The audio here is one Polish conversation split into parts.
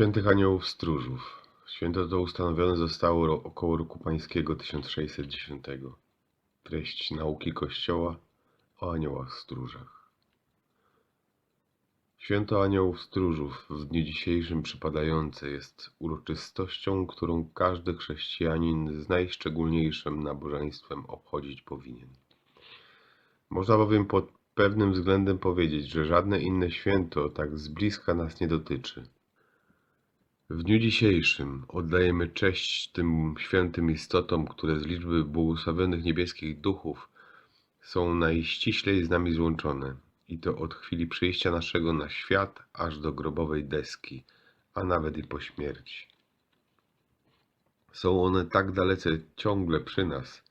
Świętych Aniołów Stróżów. Święto to ustanowione zostało około roku pańskiego 1610. Treść nauki Kościoła o aniołach stróżach. Święto Aniołów Stróżów w dniu dzisiejszym przypadające jest uroczystością, którą każdy chrześcijanin z najszczególniejszym nabożeństwem obchodzić powinien. Można bowiem pod pewnym względem powiedzieć, że żadne inne święto tak z bliska nas nie dotyczy. W dniu dzisiejszym oddajemy cześć tym świętym istotom, które z liczby błogosławionych niebieskich duchów są najściślej z nami złączone i to od chwili przyjścia naszego na świat aż do grobowej deski, a nawet i po śmierci. Są one tak dalece ciągle przy nas,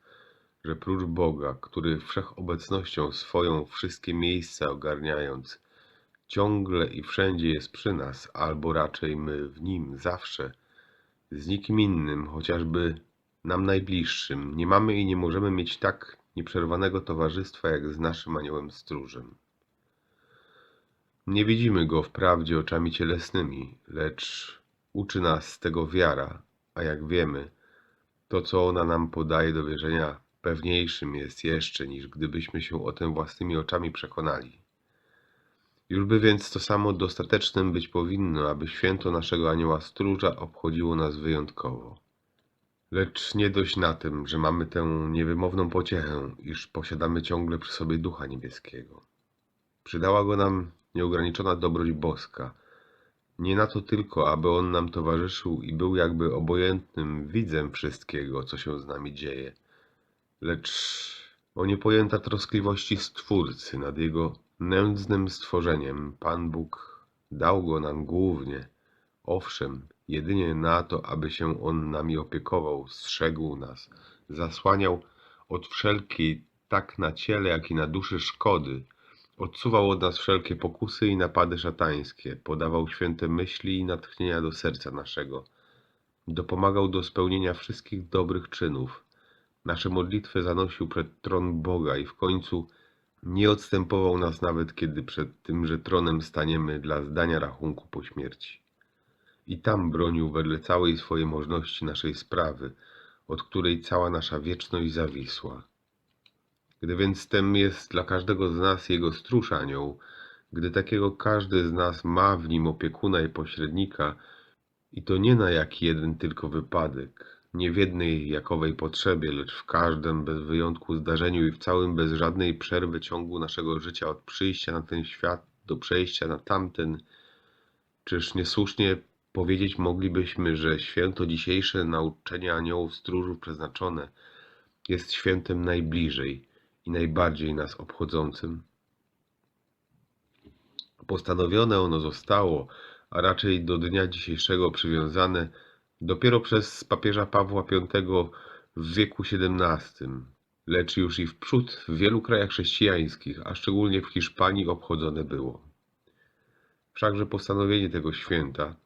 że prócz Boga, który wszechobecnością swoją wszystkie miejsca ogarniając, ciągle i wszędzie jest przy nas, albo raczej my w nim zawsze, z nikim innym, chociażby nam najbliższym, nie mamy i nie możemy mieć tak nieprzerwanego towarzystwa jak z naszym aniołem stróżem. Nie widzimy go wprawdzie oczami cielesnymi, lecz uczy nas tego wiara, a jak wiemy, to co ona nam podaje do wierzenia pewniejszym jest jeszcze niż gdybyśmy się o tym własnymi oczami przekonali. Jużby więc to samo dostatecznym być powinno, aby święto naszego anioła stróża obchodziło nas wyjątkowo. Lecz nie dość na tym, że mamy tę niewymowną pociechę, iż posiadamy ciągle przy sobie Ducha Niebieskiego. Przydała go nam nieograniczona dobroć boska. Nie na to tylko, aby on nam towarzyszył i był jakby obojętnym widzem wszystkiego, co się z nami dzieje, lecz o niepojęta troskliwości Stwórcy nad jego nędznym stworzeniem. Pan Bóg dał go nam głównie, owszem, jedynie na to, aby się on nami opiekował, strzegł nas, zasłaniał od wszelkiej tak na ciele, jak i na duszy szkody, odsuwał od nas wszelkie pokusy i napady szatańskie, podawał święte myśli i natchnienia do serca naszego, dopomagał do spełnienia wszystkich dobrych czynów, nasze modlitwy zanosił przed tron Boga i w końcu nie odstępował nas nawet, kiedy przed tymże tronem staniemy dla zdania rachunku po śmierci. I tam bronił wedle całej swojej możności naszej sprawy, od której cała nasza wieczność zawisła. Gdy więc tem jest dla każdego z nas jego stróż anioł, gdy takiego każdy z nas ma w nim opiekuna i pośrednika, i to nie na jaki jeden tylko wypadek, nie w jednej jakowej potrzebie, lecz w każdym bez wyjątku zdarzeniu i w całym bez żadnej przerwy ciągu naszego życia od przyjścia na ten świat do przejścia na tamten, czyż niesłusznie powiedzieć moglibyśmy, że święto dzisiejsze nauczenie aniołów stróżów przeznaczone jest świętem najbliżej i najbardziej nas obchodzącym? Postanowione ono zostało, a raczej do dnia dzisiejszego przywiązane dopiero przez papieża Pawła V w wieku XVII, lecz już i wprzód w wielu krajach chrześcijańskich, a szczególnie w Hiszpanii obchodzone było. Wszakże postanowienie tego święta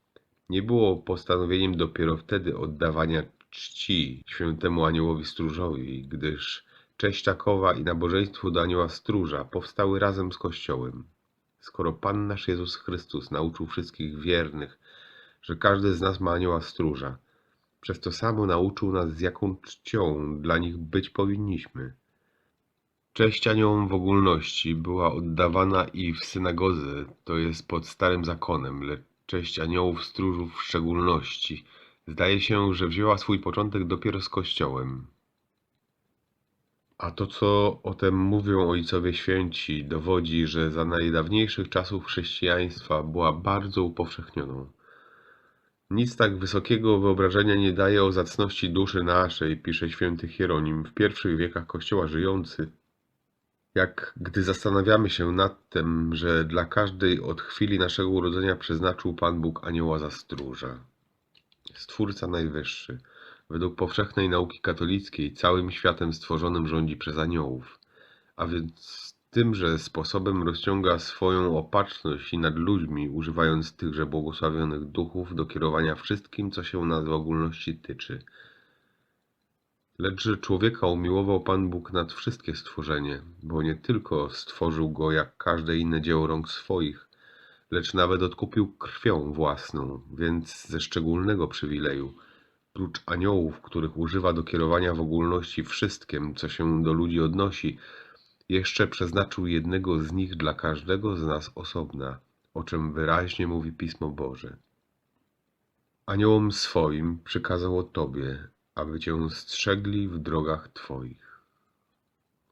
nie było postanowieniem dopiero wtedy oddawania czci świętemu aniołowi stróżowi, gdyż cześć takowa i nabożeństwo do anioła stróża powstały razem z Kościołem. Skoro Pan nasz Jezus Chrystus nauczył wszystkich wiernych, że każdy z nas ma anioła stróża, przez to samo nauczył nas, z jaką czcią dla nich być powinniśmy. Cześć aniołom w ogólności była oddawana i w synagodze, to jest pod starym zakonem, lecz cześć aniołów stróżów w szczególności zdaje się, że wzięła swój początek dopiero z Kościołem. A to, co o tym mówią ojcowie święci, dowodzi, że za najdawniejszych czasów chrześcijaństwa była bardzo upowszechnioną. Nic tak wysokiego wyobrażenia nie daje o zacności duszy naszej, pisze święty Hieronim, w pierwszych wiekach Kościoła żyjący, jak gdy zastanawiamy się nad tym, że dla każdej od chwili naszego urodzenia przeznaczył Pan Bóg anioła za stróża. Stwórca Najwyższy, według powszechnej nauki katolickiej, całym światem stworzonym rządzi przez aniołów, a więc tymże sposobem rozciąga swoją opatrzność i nad ludźmi, używając tychże błogosławionych duchów do kierowania wszystkim, co się nas w ogólności tyczy. Lecz człowieka umiłował Pan Bóg nad wszystkie stworzenie, bo nie tylko stworzył go jak każde inne dzieło rąk swoich, lecz nawet odkupił krwią własną, więc ze szczególnego przywileju, prócz aniołów, których używa do kierowania w ogólności wszystkim, co się do ludzi odnosi, jeszcze przeznaczył jednego z nich dla każdego z nas osobna, o czym wyraźnie mówi Pismo Boże. Aniołom swoim przykazał o Tobie, aby Cię strzegli w drogach Twoich.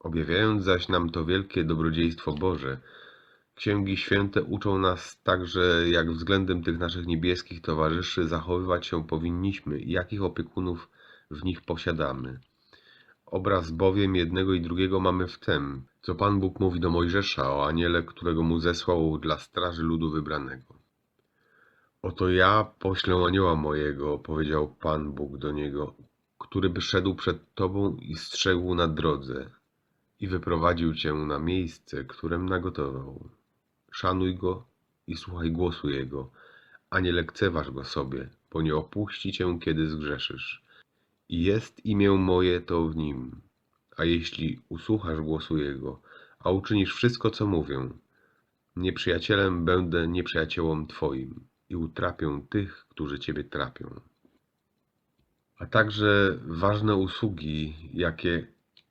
Objawiając zaś nam to wielkie dobrodziejstwo Boże, Księgi Święte uczą nas także, jak względem tych naszych niebieskich towarzyszy zachowywać się powinniśmy i jakich opiekunów w nich posiadamy. Obraz bowiem jednego i drugiego mamy w tym, co Pan Bóg mówi do Mojżesza o aniele, którego mu zesłał dla straży ludu wybranego. Oto ja poślę anioła mojego, powiedział Pan Bóg do niego, który by szedł przed tobą i strzegł na drodze i wyprowadził cię na miejsce, którem nagotował. Szanuj go i słuchaj głosu jego, a nie lekceważ go sobie, bo nie opuści cię, kiedy zgrzeszysz. Jest imię moje to w nim. A jeśli usłuchasz głosu jego, a uczynisz wszystko, co mówię, nieprzyjacielem będę nieprzyjaciołom twoim i utrapię tych, którzy ciebie trapią. A także ważne usługi, jakie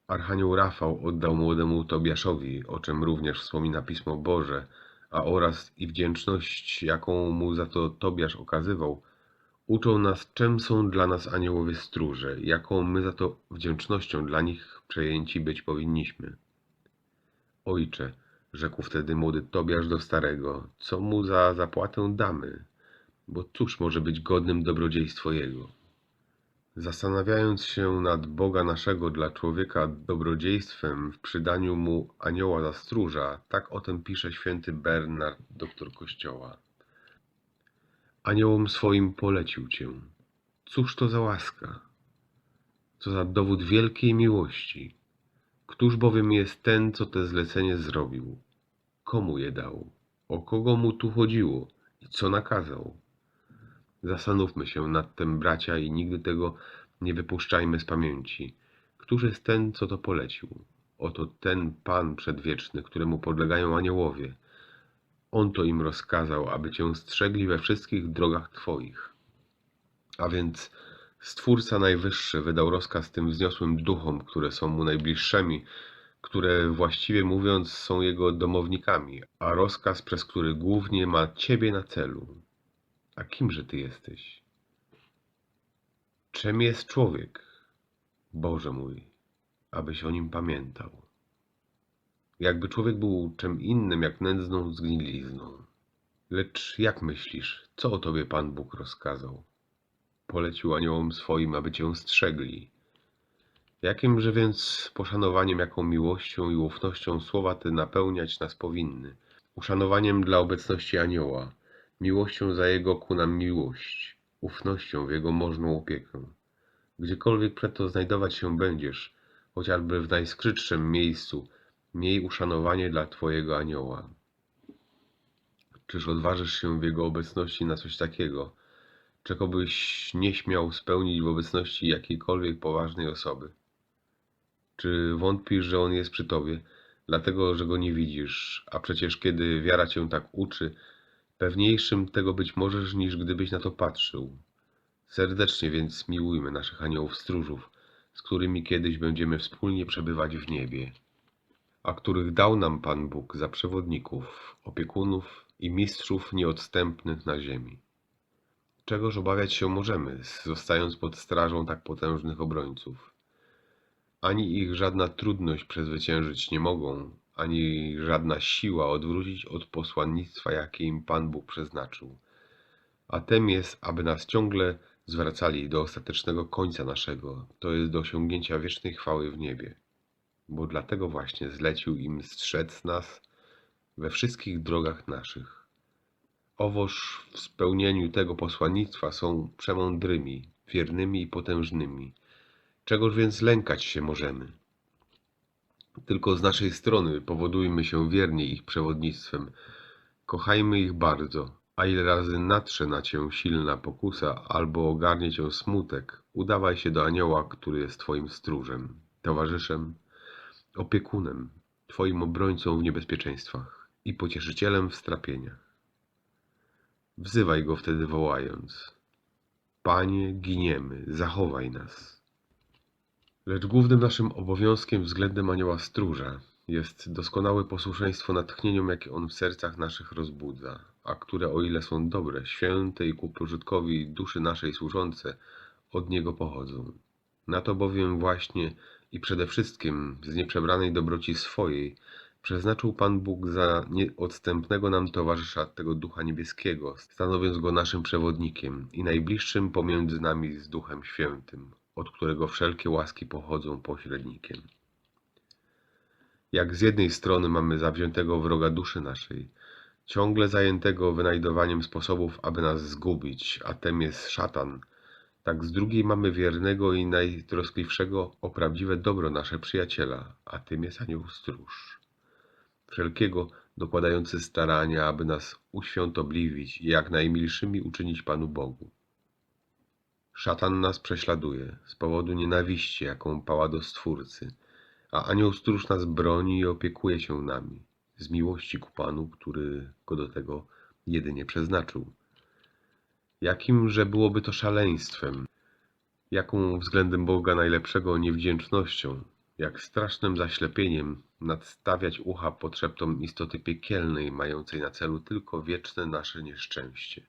Archanioł Rafał oddał młodemu Tobiaszowi, o czym również wspomina Pismo Boże, a oraz i wdzięczność, jaką mu za to Tobiasz okazywał, uczą nas, czym są dla nas aniołowie stróże, jaką my za to wdzięcznością dla nich przejęci być powinniśmy. Ojcze, rzekł wtedy młody Tobiasz do starego, co mu za zapłatę damy, bo cóż może być godnym dobrodziejstwo jego? Zastanawiając się nad Boga naszego dla człowieka dobrodziejstwem w przydaniu mu anioła za stróża, tak o tym pisze święty Bernard, doktor Kościoła. Aniołom swoim polecił cię. Cóż to za łaska? Co za dowód wielkiej miłości? Któż bowiem jest ten, co te zlecenie zrobił? Komu je dał? O kogo mu tu chodziło? I co nakazał? Zastanówmy się nad tym, bracia, i nigdy tego nie wypuszczajmy z pamięci. Któż jest ten, co to polecił? Oto ten Pan przedwieczny, któremu podlegają aniołowie. On to im rozkazał, aby cię strzegli we wszystkich drogach Twoich. A więc Stwórca Najwyższy wydał rozkaz tym wzniosłym duchom, które są mu najbliższymi, które właściwie mówiąc są jego domownikami, a rozkaz, przez który głównie ma Ciebie na celu. A kimże Ty jesteś? Czym jest człowiek? Boże mój, abyś o nim pamiętał. Jakby człowiek był czym innym jak nędzną zgnilizną. Lecz jak myślisz, co o tobie Pan Bóg rozkazał? Polecił aniołom swoim, aby cię strzegli. Jakimże więc poszanowaniem, jaką miłością i ufnością słowa te napełniać nas powinny? Uszanowaniem dla obecności anioła, miłością za jego ku nam miłość, ufnością w jego możną opiekę. Gdziekolwiek preto znajdować się będziesz, chociażby w najskrytszym miejscu, miej uszanowanie dla Twojego anioła. Czyż odważysz się w jego obecności na coś takiego, czego byś nie śmiał spełnić w obecności jakiejkolwiek poważnej osoby? Czy wątpisz, że on jest przy tobie, dlatego że go nie widzisz, a przecież kiedy wiara cię tak uczy, pewniejszym tego być możesz, niż gdybyś na to patrzył. Serdecznie więc miłujmy naszych aniołów stróżów, z którymi kiedyś będziemy wspólnie przebywać w niebie, a których dał nam Pan Bóg za przewodników, opiekunów i mistrzów nieodstępnych na ziemi. Czegoż obawiać się możemy, zostając pod strażą tak potężnych obrońców? Ani ich żadna trudność przezwyciężyć nie mogą, ani żadna siła odwrócić od posłannictwa, jakie im Pan Bóg przeznaczył. A tem jest, aby nas ciągle zwracali do ostatecznego końca naszego, to jest do osiągnięcia wiecznej chwały w niebie. Bo dlatego właśnie zlecił im strzec nas we wszystkich drogach naszych. Owoż w spełnieniu tego posłannictwa są przemądrymi, wiernymi i potężnymi. Czegoż więc lękać się możemy? Tylko z naszej strony powodujmy się wierni ich przewodnictwem. Kochajmy ich bardzo, a ile razy natrze na cię silna pokusa albo ogarnie cię smutek, udawaj się do anioła, który jest twoim stróżem, towarzyszem, opiekunem, twoim obrońcą w niebezpieczeństwach i pocieszycielem w strapieniach. wzywaj go wtedy wołając: Panie, giniemy, zachowaj nas. Lecz głównym naszym obowiązkiem względem anioła stróża jest doskonałe posłuszeństwo natchnieniom, jakie on w sercach naszych rozbudza, a które, o ile są dobre, święte i ku pożytkowi duszy naszej służące, od niego pochodzą. Na to bowiem właśnie i przede wszystkim z nieprzebranej dobroci swojej przeznaczył Pan Bóg za nieodstępnego nam towarzysza tego Ducha Niebieskiego, stanowiąc go naszym przewodnikiem i najbliższym pomiędzy nami z Duchem Świętym, od którego wszelkie łaski pochodzą pośrednikiem. Jak z jednej strony mamy zawziętego wroga duszy naszej, ciągle zajętego wynajdowaniem sposobów, aby nas zgubić, a tem jest szatan, tak z drugiej mamy wiernego i najtroskliwszego o prawdziwe dobro nasze przyjaciela, a tym jest anioł stróż. Wszelkiego dokładający starania, aby nas uświątobliwić i jak najmilszymi uczynić Panu Bogu. Szatan nas prześladuje z powodu nienawiści, jaką pała do Stwórcy, a anioł stróż nas broni i opiekuje się nami, z miłości ku Panu, który go do tego jedynie przeznaczył. Jakimże byłoby to szaleństwem, jaką względem Boga najlepszego niewdzięcznością, jak strasznym zaślepieniem nadstawiać ucha potrzeptom istoty piekielnej, mającej na celu tylko wieczne nasze nieszczęście,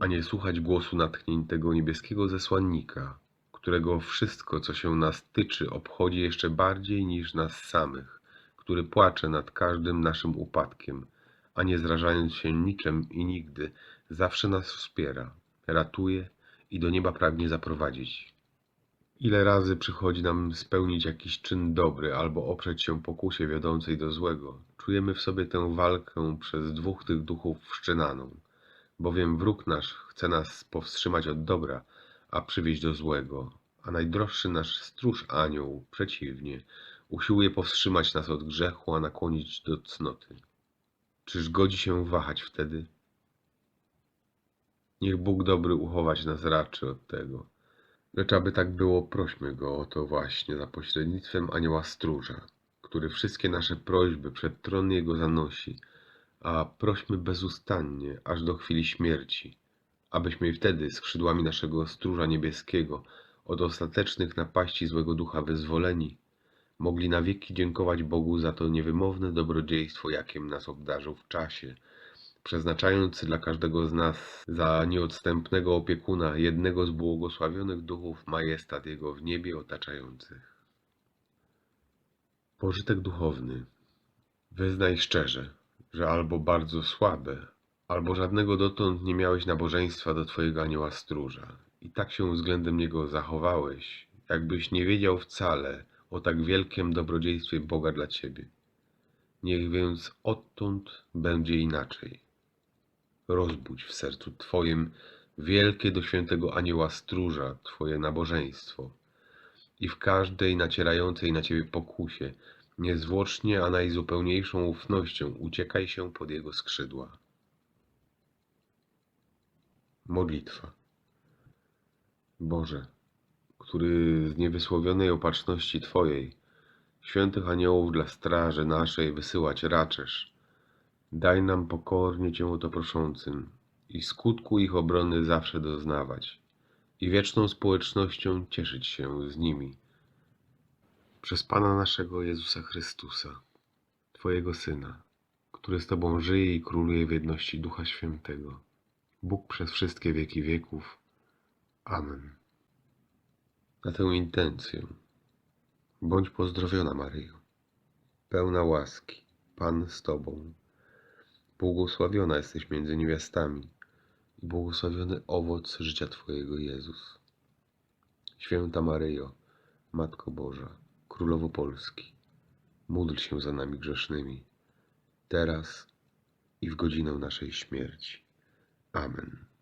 a nie słuchać głosu natchnień tego niebieskiego zesłannika, którego wszystko, co się nas tyczy, obchodzi jeszcze bardziej niż nas samych, który płacze nad każdym naszym upadkiem, a nie zrażając się niczym i nigdy, zawsze nas wspiera, ratuje i do nieba pragnie zaprowadzić. Ile razy przychodzi nam spełnić jakiś czyn dobry albo oprzeć się pokusie wiodącej do złego, czujemy w sobie tę walkę przez dwóch tych duchów wszczynaną, bowiem wróg nasz chce nas powstrzymać od dobra, a przywieźć do złego, a najdroższy nasz stróż anioł, przeciwnie, usiłuje powstrzymać nas od grzechu, a nakłonić do cnoty. Czyż godzi się wahać wtedy? Niech Bóg dobry uchować nas raczy od tego. Lecz aby tak było, prośmy Go o to właśnie za pośrednictwem anioła stróża, który wszystkie nasze prośby przed tron Jego zanosi, a prośmy bezustannie, aż do chwili śmierci, abyśmy i wtedy skrzydłami naszego stróża niebieskiego od ostatecznych napaści złego ducha wyzwoleni, mogli na wieki dziękować Bogu za to niewymowne dobrodziejstwo, jakim nas obdarzył w czasie, przeznaczając dla każdego z nas za nieodstępnego opiekuna jednego z błogosławionych duchów majestat Jego w niebie otaczających. Pożytek duchowny. Wyznaj szczerze, że albo bardzo słabe, albo żadnego dotąd nie miałeś nabożeństwa do Twojego anioła stróża i tak się względem niego zachowałeś, jakbyś nie wiedział wcale o tak wielkim dobrodziejstwie Boga dla Ciebie. Niech więc odtąd będzie inaczej rozbudź w sercu Twoim wielkie do świętego anioła stróża Twoje nabożeństwo i w każdej nacierającej na Ciebie pokusie niezwłocznie, a najzupełniejszą ufnością uciekaj się pod jego skrzydła. Modlitwa. Boże, który z niewysłowionej opatrzności Twojej świętych aniołów dla straży naszej wysyłać raczesz, Daj nam pokornie Cię o to proszącym i skutku ich obrony zawsze doznawać i wieczną społecznością cieszyć się z nimi. Przez Pana naszego Jezusa Chrystusa, Twojego Syna, który z Tobą żyje i króluje w jedności Ducha Świętego, Bóg przez wszystkie wieki wieków. Amen. Na tę intencję bądź pozdrowiona, Maryjo, pełna łaski, Pan z Tobą Błogosławiona jesteś między niewiastami i błogosławiony owoc życia Twojego, Jezus. Święta Maryjo, Matko Boża, Królowo Polski, módl się za nami grzesznymi, teraz i w godzinę naszej śmierci. Amen.